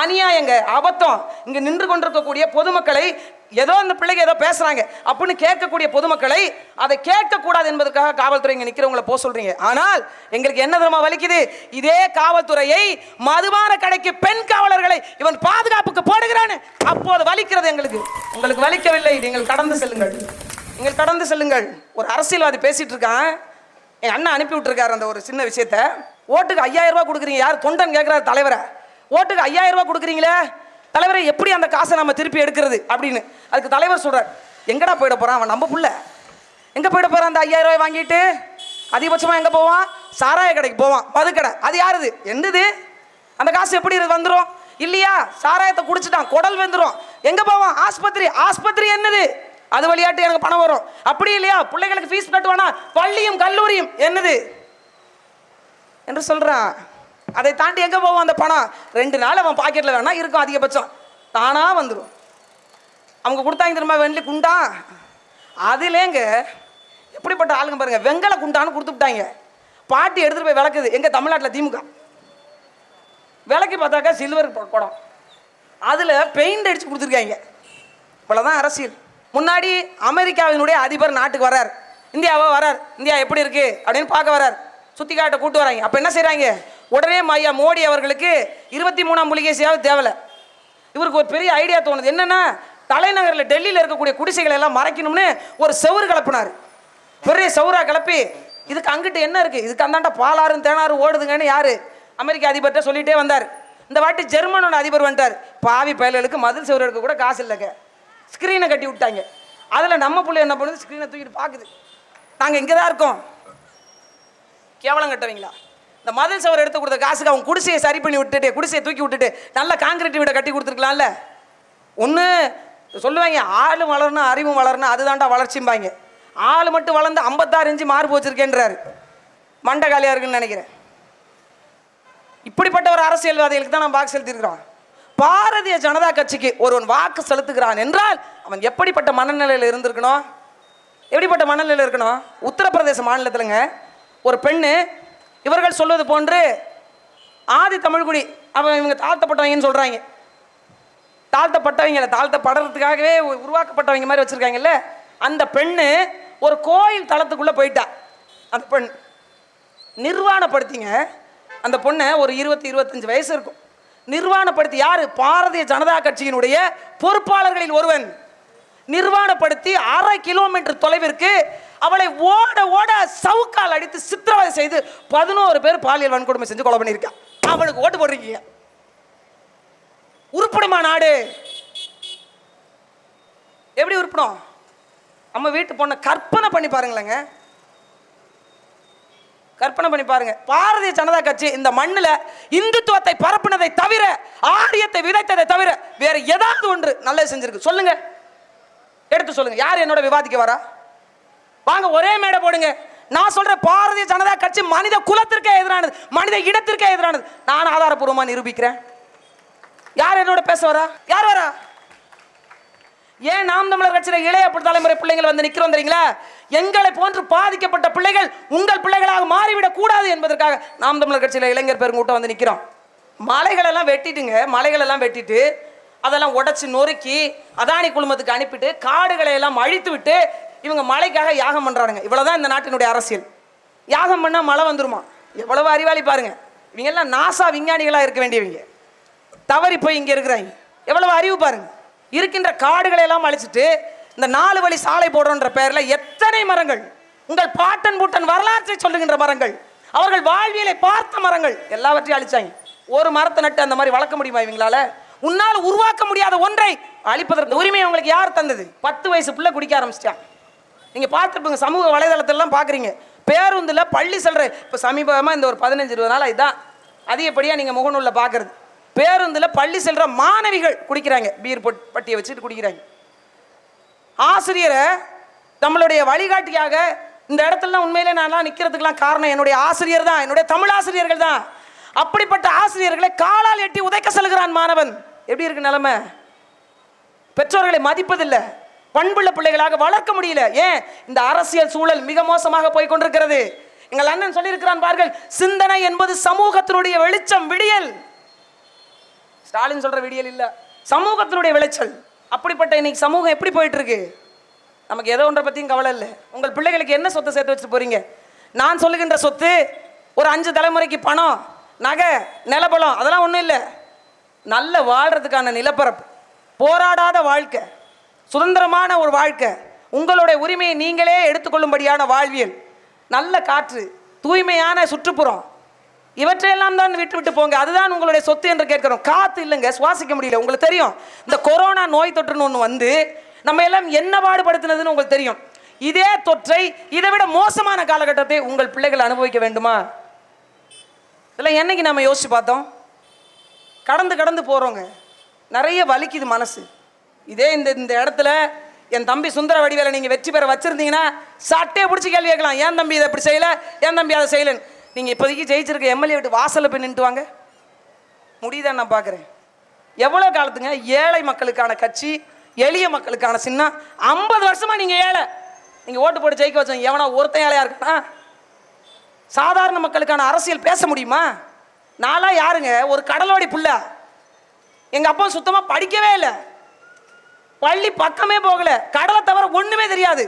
அநியாயங்க அபத்தம் இங்க நின்று கொண்டிருக்கக்கூடிய பொதுமக்களை ஏதோ இந்த பிள்ளைங்க ஏதோ பேசுறாங்க அப்படின்னு கேட்கக்கூடிய பொதுமக்களை அதை கேட்கக்கூடாது என்பதற்காக காவல்துறை இங்க நிக்கிறவங்களை போக சொல்றீங்க. ஆனால் எங்களுக்கு என்ன தெரியுமா வலிக்குது? இதே காவல்துறையை மதுபான கடைக்கு பெண் காவலர்களை இவன் பாதுகாப்புக்கு போடுகிறான்னு அப்போது வலிக்கிறது எங்களுக்கு. உங்களுக்கு வலிக்கவில்லை நீங்கள் கடந்து செல்லுங்கள். நீங்கள் கடந்து செல்லுங்கள். ஒரு அரசியல்வாதி பேசிட்டு இருக்கான். என் அண்ணன் அனுப்பி விட்டுருக்காரு அந்த ஒரு சின்ன விஷயத்த. ஓட்டுக்கு ஐயாயிரம் ரூபா கொடுக்குறீங்க. யார் தொண்டன் கேட்குறாரு தலைவரை? ஓட்டுக்கு ஐயாயிரம் ரூபாய் கொடுக்குறீங்களே? தலைவரை எப்படி அந்த காசை நம்ம திருப்பி எடுக்கிறது? அப்படின்னு. அதுக்கு தலைவர் சொல்கிறார் எங்கடா போயிட போகிறான் அவன் நம்ம புள்ள. எங்கே போயிட போகிறான் அந்த ஐயாயிரம் ரூபாய் வாங்கிட்டு? அதிகபட்சமாக எங்கே போவான்? சாராய கடைக்கு போவான். மதுக்கடை. அது யாருது? என்னது? அந்த காசு எப்படி வந்துடும் இல்லையா? சாராயத்தை குடிச்சிட்டான். குடல் வந்துடும் எங்கே போவான்? ஆஸ்பத்திரி. ஆஸ்பத்திரி என்னது? அது வழியாட்டு எனக்கு பணம் வரும். அப்படி இல்லையா? பிள்ளைகளுக்கு ஃபீஸ் கட்டுவானா? பள்ளியும் கல்லூரியும். என்னது? என்று சொல்கிறான் அதை தாண்டி எங்கே போவோம் அந்த பணம்? ரெண்டு நாள் அவன் பாக்கெட்டில் வேணால் இருக்கும் அதிகபட்சம். தானாக வந்துடும் அவங்க கொடுத்தாங்க திரும்ப வெள்ளி குண்டா? அதுலேங்க எப்படிப்பட்ட ஆளுங்க பாருங்க வெங்கல குண்டான்னு கொடுத்து விட்டாங்க. பாட்டி எடுத்துட்டு போய் விளக்குது. எங்கள் தமிழ்நாட்டில் திமுக. விளக்கி பார்த்தாக்கா சில்வர் குடம். அதில் பெயிண்ட் அடித்து கொடுத்துருக்காங்க. இவ்வளோதான் அரசியல். முன்னாடி அமெரிக்காவினுடைய அதிபர் நாட்டுக்கு வரார் இந்தியாவை வரார் இந்தியா எப்படி இருக்குது அப்படின்னு பார்க்க வரார் சுற்றி காட்ட கூட்டு வராங்க. அப்போ என்ன செய்கிறாங்க உடனே ஐயா மோடி அவர்களுக்கு இருபத்தி மூணாம் புலிகேசியாவது தேவலை. இவருக்கு ஒரு பெரிய ஐடியா தோணுது. என்னென்னா தலைநகரில் டெல்லியில் இருக்கக்கூடிய குடிசைகளை எல்லாம் மறைக்கணும்னு ஒரு செவுரு கலப்பினார். பெரிய செவுரா கலப்பி இதுக்கு அங்கிட்டு என்ன இருக்குது இதுக்கு அந்தாண்ட பாலாறும் தேனாரும் ஓடுதுங்கன்னு யார்? அமெரிக்க அதிபர்கிட்ட சொல்லிகிட்டே வந்தார். இந்த வாட்டி ஜெர்மனோட அதிபர் வந்துட்டார். பாவி பயல்களுக்கு மதில் செவுரு எடுக்க கூட காசு இல்லைங்க. ஸ்க்ரீனை கட்டி விட்டாங்க. அதில் நம்ம பிள்ளை என்ன பண்ணுது? ஸ்க்ரீனை தூக்கிட்டு பார்க்குது நாங்கள் இங்கே தான் இருக்கோம். கேவலம் கட்டுறீங்களா? இந்த மதில் சவர் எடுத்து கொடுத்த காசுக்கு அவன் குடிசையை சரி பண்ணி விட்டுட்டு குடிசையை தூக்கி விட்டுட்டு நல்ல காங்கிரீட் வீடை கட்டி கொடுத்துருக்கலாம்ல? ஒன்று சொல்லுவாங்க ஆள் வளரணும் அறிவும் வளரணும் அதுதான்டா வளர்ச்சிம்பாங்க. ஆள் மட்டும் வளர்ந்து ஐம்பத்தாறு இன்ச்சு மாறு போச்சிருக்கேன்றாரு மண்டை காலியாக இருக்குன்னு நினைக்கிறேன். இப்படிப்பட்ட ஒரு அரசியல்வாதிகளுக்கு தான் நான் வாக்கு செலுத்தியிருக்கிறோம். பாரதிய ஜனதா கட்சிக்கு ஒருவன் வாக்கு செலுத்துகிறான் என்றால் அவன் எப்படிப்பட்ட மனநிலையில் இருந்திருக்கணும்? எப்படிப்பட்ட மனநிலையில் இருக்கணும்? உத்தரப்பிரதேச மாநிலத்திலங்க ஒரு பெண்ணு இவர்கள் சொல்வது போன்று ஆதி தமிழ்குடி அவன் இவங்க தாழ்த்தப்பட்டவங்கன்னு சொல்கிறாங்க தாழ்த்தப்பட்டவங்கள தாழ்த்தப்படுறதுக்காகவே உருவாக்கப்பட்டவங்க மாதிரி வச்சுருக்காங்கல்ல அந்த பெண்ணு ஒரு கோயில் தளத்துக்குள்ளே போயிட்டா. அந்த பெண் நிர்வாணப்படுத்திங்க. அந்த பொண்ணை ஒரு இருபத்தி இருபத்தஞ்சு வயசு இருக்கும். நிர்வாணப்படுத்தி யார்? பாரதிய ஜனதா கட்சியினுடைய பொறுப்பாளர்களில் ஒருவன். நிர்வாணப்படுத்தி அரை கிலோமீட்டர் தொலைவிற்கு அவளை ஓட ஓட சவுக்கால் அடித்து சித்திரவதை செய்து பதினோரு பேர் பாலியல் வன்கொடுமை செஞ்சு கொலை பண்ணியிருக்கான் அவளுக்கு ஓட்டு போடுறீங்க உருப்படுமா நாடு? எப்படி உருப்படும்? நம்ம வீட்டு பொண்ணை கற்பனை பண்ணி பாருங்களேங்க. கற்பனை பண்ணி பாருங்க. பாரதிய ஜனதா கட்சி இந்த மண்ணில் இந்துத்துவத்தை பரப்புனதை தவிர ஆரியத்தை விதைத்ததை தவிர வேற ஏதாவது ஒன்று நல்லது செஞ்சிருக்கு. சொல்லுங்க. எடுத்து சொல்லுங்க. யார் என்னோட விவாதிக்க வரா? வாங்க ஒரே மேடை போடுங்க. நான் சொல்றேன் பாரதிய ஜனதா கட்சி மனித குலத்திற்கே எதிரானது மனித இடத்திற்கே எதிரானது. நான் ஆதாரப்பூர்வமா நிரூபிக்கிறேன். யார் என்னோட பேச வரா? யார் வரா? ஏன் நாம் தமிழர் கட்சியில் இளைய தலைமுறை பிள்ளைகள் வந்து நிற்கிறோம் தெரியுங்களா? எங்களை போன்று பாதிக்கப்பட்ட பிள்ளைகள் உங்கள் பிள்ளைகளாக மாறிவிடக் கூடாது என்பதற்காக நாம் தமிழர் கட்சியில் இளைஞர் பெருங்கூட்டம் வந்து நிற்கிறோம் மலைகளெல்லாம் வெட்டிட்டுங்க மலைகளெல்லாம் வெட்டிட்டு அதெல்லாம் உடச்சி நொறுக்கி அதானி குழுமத்துக்கு அனுப்பிட்டு காடுகளை எல்லாம் அழித்து விட்டு இவங்க மலைக்காக யாகம் பண்றானுங்க. இவ்வளோதான் இந்த நாட்டினுடைய அரசியல். யாகம் பண்ணால் மழை வந்துருமா? எவ்வளவு அறிவாளி பாருங்க. இவங்க எல்லாம் நாசா விஞ்ஞானிகளாக இருக்க வேண்டியவங்க. தவறி போய் இங்கே இருக்கிறாங்க. எவ்வளவு அறிவு பாருங்க. இருக்கின்ற காடுகளை எல்லாம் அழிச்சிட்டு இந்த நாலு வழி சாலை போடுறோன்ற பெயரில் எத்தனை மரங்கள்? உங்கள் பாட்டன் பூட்டன் வரலாற்றை சொல்லுகின்ற மரங்கள். அவர்கள் வாழ்வியலை பார்த்த மரங்கள். எல்லாவற்றையும் அழிச்சாங்க. ஒரு மரத்தை நட்டு அந்த மாதிரி வளர்க்க முடியுமா இவங்களால? உன்னால் உருவாக்க முடியாத ஒன்றை அழிப்பதற்கு உரிமை அவங்களுக்கு யார் தந்தது? பத்து வயசு பிள்ளை குடிக்க ஆரம்பிச்சிட்டான். நீங்கள் பார்த்துருப்பீங்க சமூக வலைதளத்திலலாம் பார்க்குறீங்க. பேருந்தில் பள்ளி செல்ற இப்போ சமீபமாக இந்த ஒரு பதினஞ்சு இருபது நாள் இதுதான் அதிகப்படியாக நீங்கள் முகநூலில் பார்க்குறது. பேருந்தில் பள்ளி செல்ற மாணவிகள் குடிக்கிறாங்க பீர் பொட் பட்டியை வச்சுட்டு குடிக்கிறாங்க. ஆசிரியரை நம்மளுடைய வழிகாட்டியாக இந்த இடத்துலலாம் உண்மையிலே நான்லாம் நிற்கிறதுக்கெலாம் காரணம் என்னுடைய ஆசிரியர் தான் என்னுடைய தமிழ் ஆசிரியர்கள் தான். அப்படிப்பட்ட ஆசிரியர்களை காலால் எட்டி உதைக்க செல்கிறான் மாணவன். எப்படி இருக்கு நிலைமை? பெற்றோர்களை மதிப்பதில்லை. பண்புள்ள பிள்ளைகளாக வளர்க்க முடியல. ஏன்? இந்த அரசியல் சூழல் மிக மோசமாக போய் கொண்டிருக்கிறது. எங்கள் அண்ணன் சொல்லியிருக்கிறான் பார்கள் சிந்தனை என்பது சமூகத்தினுடைய வெளிச்சம் விடியல். ஸ்டாலின் சொல்ற விடியல் இல்ல. சமூகத்தினுடைய விளைச்சல். அப்படிப்பட்ட இன்னைக்கு சமூகம் எப்படி போயிட்டு இருக்கு நமக்கு எதோ ஒன்றை பற்றியும் கவலை இல்லை. உங்கள் பிள்ளைகளுக்கு என்ன சொத்தை சேர்த்து வச்சுட்டு போறீங்க? நான் சொல்லுகின்ற சொத்து ஒரு அஞ்சு தலைமுறைக்கு பணம் நகை நிலபலம் அதெல்லாம் ஒன்றும் இல்லை. நல்ல வாழ்றதுக்கான நிலப்பரப்பு. போராடாத வாழ்க்கை. சுதந்திரமான ஒரு வாழ்க்கை. உங்களுடைய உரிமையை நீங்களே எடுத்துக்கொள்ளும்படியான வாழ்வியல். நல்ல காற்று தூய்மையான சுற்றுப்புறம். இவற்றையெல்லாம் தான் விட்டு விட்டு போங்க. அதுதான் உங்களுடைய சொத்து என்று கேட்கிறோம். காற்று இல்லைங்க சுவாசிக்க முடியல. உங்களுக்கு தெரியும் இந்த கொரோனா நோய் தொற்றுன்னு ஒன்று வந்து நம்ம எல்லாம் என்ன பாடுபடுத்தினதுன்னு உங்களுக்கு தெரியும். இதே தொற்றை இதை விட மோசமான காலகட்டத்தை உங்கள் பிள்ளைகள் அனுபவிக்க வேண்டுமா? இதெல்லாம் என்னைக்கு நம்ம யோசிச்சு பார்த்தோம்? கடந்து கடந்து போகிறோங்க நிறைய வலிக்குது மனசு. இதே இந்த இந்த இடத்துல என் தம்பி சுந்தர வடிவேலை நீங்கள் வெற்றி பெற வச்சுருந்தீங்கன்னா சட்டையை பிடிச்சி கேள்வி கேட்கலாம். ஏன் தம்பி இதை இப்படி செய்யலை? ஏன் தம்பி அதை செய்யலைன்னு? நீங்கள் இப்போதைக்கு ஜெயிச்சிருக்க எம்எல்ஏ விட்டு வாசலில் போய் நின்றுட்டு வாங்க. முடியுதான் நான் பார்க்குறேன் எவ்வளோ காலத்துங்க? ஏழை மக்களுக்கான கட்சி எளிய மக்களுக்கான சின்னம். ஐம்பது வருஷமாக நீங்கள் ஏழை. நீங்கள் ஓட்டு போட்டு ஜெயிக்க வச்சோம் எவனா ஒருத்தன் ஏழையாக இருக்கா சாதாரண மக்களுக்கான அரசியல் பேச முடியுமா? நான்லாம் யாருங்க? ஒரு கடலோடி புள்ள. எங்கள் அப்பா சுத்தமாக படிக்கவே இல்லை. பள்ளி பக்கமே போகல. கடலை தவிர ஒண்ணுமே தெரியாது.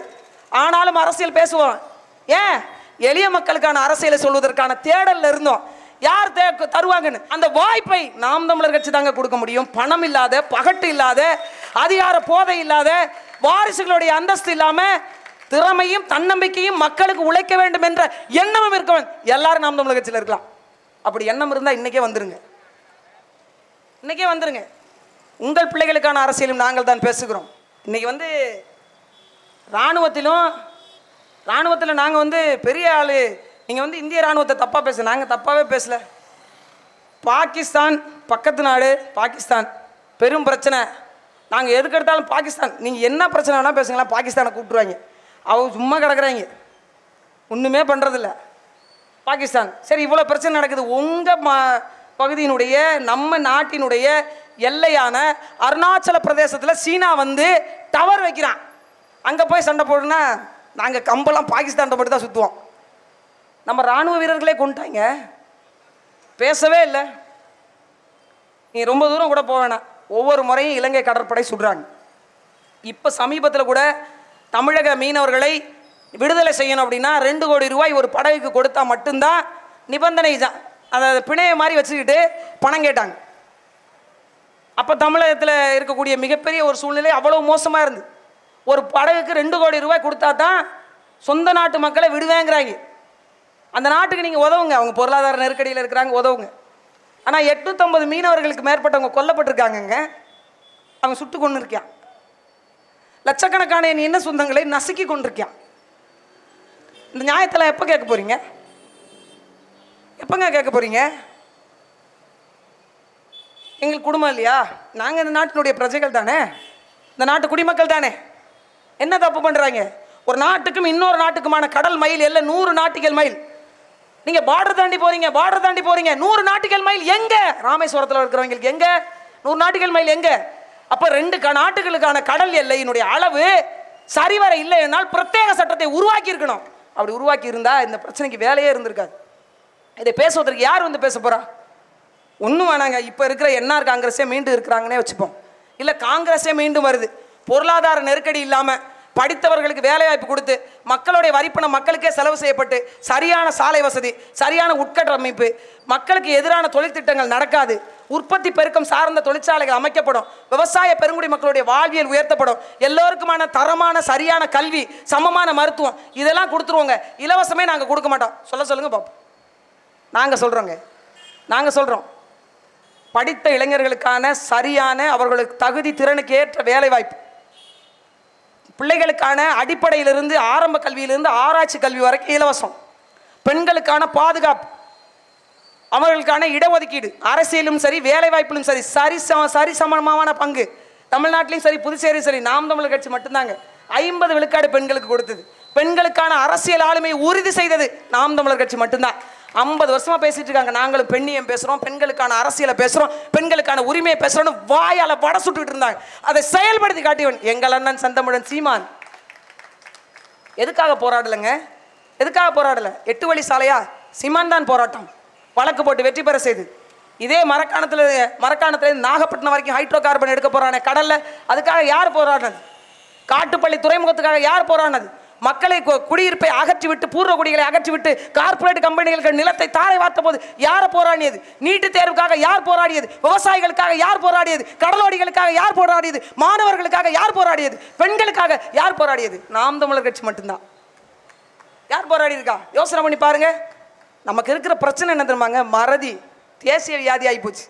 ஆனாலும் அரசியல் பேசுவோம். ஏன்? எளிய மக்களுக்கான அரசியலை சொல்வதற்கான தேடல்ல இருந்தோம். யார் தே தருவாங்கன்னு? அந்த வாய்ப்பை நாம் தமிழர் கட்சி தாங்க கொடுக்க முடியும். பணம் இல்லாத பகட்டு இல்லாத அதிகார போதை இல்லாத வாரிசுகளுடைய அந்தஸ்து இல்லாம திறமையும் தன்னம்பிக்கையும் மக்களுக்கு உழைக்க வேண்டும் என்ற எண்ணமும் இருக்கவன் எல்லாரும் நாம் தமிழர் கட்சியில் இருக்கலாம். அப்படி எண்ணம் இருந்தால் இன்னைக்கே வந்துருங்க. இன்னைக்கே வந்துருங்க. உங்கள் பிள்ளைகளுக்கான அரசியலும் நாங்கள் தான் பேசுகிறோம். இன்றைக்கி வந்து இராணுவத்திலும் இராணுவத்தில் நாங்கள் வந்து பெரிய ஆள். நீங்கள் வந்து இந்திய இராணுவத்தை தப்பாக பேச நாங்கள் தப்பாகவே பேசல. பாகிஸ்தான் பக்கத்து நாடு பாகிஸ்தான். பெரும் பிரச்சனை. நாங்கள் எதுக்கு எடுத்தாலும் பாகிஸ்தான். நீங்கள் என்ன பிரச்சனை வேணால் பேசுங்களா பாகிஸ்தானை கூப்பிட்டுருவாங்க. அவங்க சும்மா கிடக்குறாங்க. ஒன்றுமே பண்ணுறதில்ல பாகிஸ்தான். சரி இவ்வளோ பிரச்சனை நடக்குது. உங்கள் ம பகுதியினுடைய நம்ம நாட்டினுடைய எல்லையான அருணாச்சல பிரதேசத்தில் சீனா வந்து டவர் வைக்கிறான். அங்கே போய் சண்டை போடுனா நாங்கள் கம்பெல்லாம் பாகிஸ்தான்கிட்ட மட்டும் தான் சுற்றுவோம் நம்ம இராணுவ வீரர்களே கொண்டுட்டாங்க. பேசவே இல்லை. நீ ரொம்ப தூரம் கூட போக வேணாம். ஒவ்வொரு முறையும் இலங்கை கடற்படை சுடுறாங்க. இப்போ சமீபத்தில் கூட தமிழக மீனவர்களை விடுதலை செய்யணும் அப்படின்னா ரெண்டு கோடி ரூபாய் ஒரு படகுக்கு கொடுத்தா மட்டும்தான் நிபந்தனை தான் அதை பிணைய மாதிரி வச்சுக்கிட்டு பணம் கேட்டாங்க. அப்போ தமிழகத்தில் இருக்கக்கூடிய மிகப்பெரிய ஒரு சூழ்நிலை அவ்வளோ மோசமாக இருந்து. ஒரு படகுக்கு ரெண்டு கோடி ரூபாய் கொடுத்தா தான் சொந்த நாட்டு மக்களை விடுவேங்கிறாங்க. அந்த நாட்டுக்கு நீங்கள் உதவுங்க. அவங்க பொருளாதார நெருக்கடியில் இருக்கிறாங்க உதவுங்க. ஆனால் எட்நூற்றம்பது மீனவர்களுக்கு மேற்பட்டவங்க கொல்லப்பட்டிருக்காங்கங்க. அவன் சுட்டு கொண்டு இருக்கான் லட்சக்கணக்கான என் என்ன சொந்தங்களை நசுக்கி கொண்டிருக்கான் இந்த நியாயத்தில் எப்போ கேட்க போகிறீங்க எப்போங்க கேட்க போகிறீங்க எங்களுக்கு குடும்பம் இல்லையா? நாங்கள் இந்த நாட்டினுடைய பிரஜைகள் தானே? இந்த நாட்டு குடிமக்கள் தானே? என்ன தப்பு பண்ணுறாங்க ஒரு நாட்டுக்கும் இன்னொரு நாட்டுக்குமான கடல் மைல் இல்லை நூறு நாட்டிகள் மைல் நீங்கள் பார்டர் தாண்டி போறீங்க பார்டர் தாண்டி போகிறீங்க நூறு நாட்டுகள் மைல் எங்கே? ராமேஸ்வரத்தில் இருக்கிறவங்களுக்கு எங்கே? நூறு நாட்டுகள் மைல் எங்கே? அப்போ ரெண்டு க- நாட்டுகளுக்கான கடல் எல்லையினுடைய அளவு சரிவர இல்லை என்னால் பிரத்யேக சட்டத்தை உருவாக்கி இருக்கணும். அப்படி உருவாக்கி இருந்தால் இந்த பிரச்சனைக்கு வேலையே இருந்திருக்காது. இதை பேசுவதற்கு யார் வந்து பேச போகிறா ஒன்றும் வேணாங்க. இப்போ இருக்கிற என்ஆர் காங்கிரஸே மீண்டும் இருக்கிறாங்கன்னே வச்சுப்போம். இல்லை காங்கிரஸே மீண்டும் வருது. பொருளாதார நெருக்கடி இல்லாமல் படித்தவர்களுக்கு வேலைவாய்ப்பு கொடுத்து மக்களுடைய வரிப்பணம் மக்களுக்கே செலவு செய்யப்பட்டு சரியான சாலை வசதி சரியான உட்கட்டமைப்பு மக்களுக்கு எதிரான தொழில் திட்டங்கள் நடக்காது. உற்பத்தி பெருக்கம் சார்ந்த தொழிற்சாலைகள் அமைக்கப்படும். விவசாய பெருங்குடி மக்களுடைய வாழ்வியல் உயர்த்தப்படும். எல்லோருக்குமான தரமான சரியான கல்வி சமமான மருத்துவம் இதெல்லாம் கொடுத்துருவோங்க. இலவசமே நாங்கள் கொடுக்க மாட்டோம். சொல்ல சொல்லுங்கள் பாப்போம். நாங்கள் சொல்கிறோங்க நாங்கள் சொல்கிறோம் படித்த இளைஞர்களுக்கான சரியான அவர்களுக்கு தகுதி திறனுக்கு ஏற்ற வேலைவாய்ப்பு. பிள்ளைகளுக்கான அடிப்படையிலிருந்து ஆரம்ப கல்வியிலிருந்து ஆராய்ச்சி கல்வி வரைக்கும் இலவசம். பெண்களுக்கான பாதுகாப்பு. அவர்களுக்கான இடஒதுக்கீடு. அரசியலும் சரி வேலைவாய்ப்பிலும் சரி சரி சம சரி சமமான பங்கு. தமிழ்நாட்டிலையும் சரி புதுச்சேரியும் சரி நாம் தமிழர் கட்சி மட்டும்தாங்க. ஐம்பது விழுக்காடு பெண்களுக்கு கொடுத்தது. பெண்களுக்கான அரசியல் ஆளுமையை உறுதி செய்தது நாம் தமிழர் கட்சி மட்டும்தான். ஐம்பது வருஷமா பேசிட்டு இருக்காங்க. நாங்களும் பெண்ணியம் பேசுறோம் பெண்களுக்கான அரசியலை பேசுறோம் பெண்களுக்கான உரிமையை பேசுறோம்னு வாயால வட சுட்டுக்கிட்டு இருந்தாங்க. அதை செயல்படுத்தி காட்டியவன் எங்கள் அண்ணன் சந்தமுடன் சீமான். எதுக்காக போராடலைங்க? எதுக்காக போராடல? எட்டு வழி சாலையா? சீமான் தான் போராட்டம். வழக்கு போட்டு வெற்றி பெற செய்து. இதே மரக்காணத்தில் மரக்காணத்துலேருந்து நாகப்பட்டினம் வரைக்கும் ஹைட்ரோ கார்பன் எடுக்க போகிறானே கடலில். அதுக்காக யார் போராடினது? காட்டுப்பள்ளி துறைமுகத்துக்காக யார் போராடினது? மக்களை கு- குடியிருப்பை அகற்றிவிட்டு பூர்வ குடிகளை அகற்றிவிட்டு கார்ப்பரேட் கம்பெனிகளுக்கு நிலத்தை தாரை வார்த்த போது யாரை போராடியது? நீட்டுத் தேர்வுக்காக யார் போராடியது? விவசாயிகளுக்காக யார் போராடியது? கடலோடிகளுக்காக யார் போராடியது? மாணவர்களுக்காக யார் போராடியது? பெண்களுக்காக யார் போராடியது? நாம் தமிழர் கட்சி மட்டும்தான். யார் போராடி இருக்கா யோசனை பண்ணி பாருங்க. நமக்கு இருக்கிற பிரச்சனை என்ன தெரியுமாங்க? மறதி. தேசிய வியாதி ஆகி போச்சு.